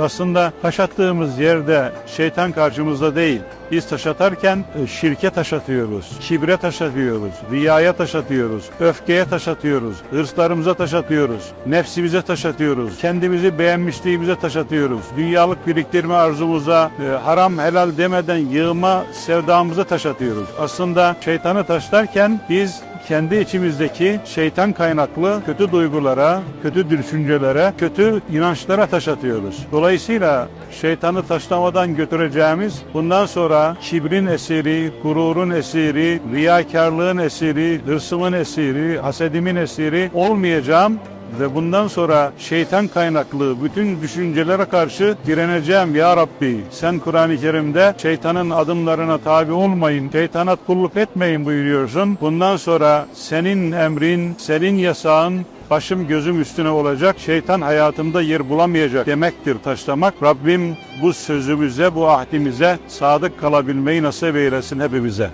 Aslında taş attığımız yerde şeytan karşımızda değil. Biz taş atarken e, şirke taş atıyoruz, kibre taş atıyoruz, riyaya taş atıyoruz, öfkeye taş atıyoruz, hırslarımıza taş atıyoruz, nefsimize taş atıyoruz, kendimizi beğenmişliğimize taş atıyoruz, dünyalık biriktirme arzumuza, e, haram helal demeden yığma sevdamıza taş atıyoruz. Aslında şeytanı taşlarken biz kendi içimizdeki şeytan kaynaklı kötü duygulara, kötü düşüncelere, kötü inançlara taş atıyoruz. Dolayısıyla şeytanı taşlamadan götüreceğimiz bundan sonra kibrin esiri, gururun esiri, riyakarlığın esiri, hırsımın esiri, hasedimin esiri olmayacağım ve bundan sonra şeytan kaynaklı bütün düşüncelere karşı direneceğim ya Rabbi. Sen Kur'an-ı Kerim'de şeytanın adımlarına tabi olmayın, şeytana kulluk etmeyin buyuruyorsun. Bundan sonra senin emrin, senin yasağın başım gözüm üstüne olacak, şeytan hayatımda yer bulamayacak demektir taşlamak. Rabbim bu sözümüze, bu ahdimize sadık kalabilmeyi nasip eylesin hepimize.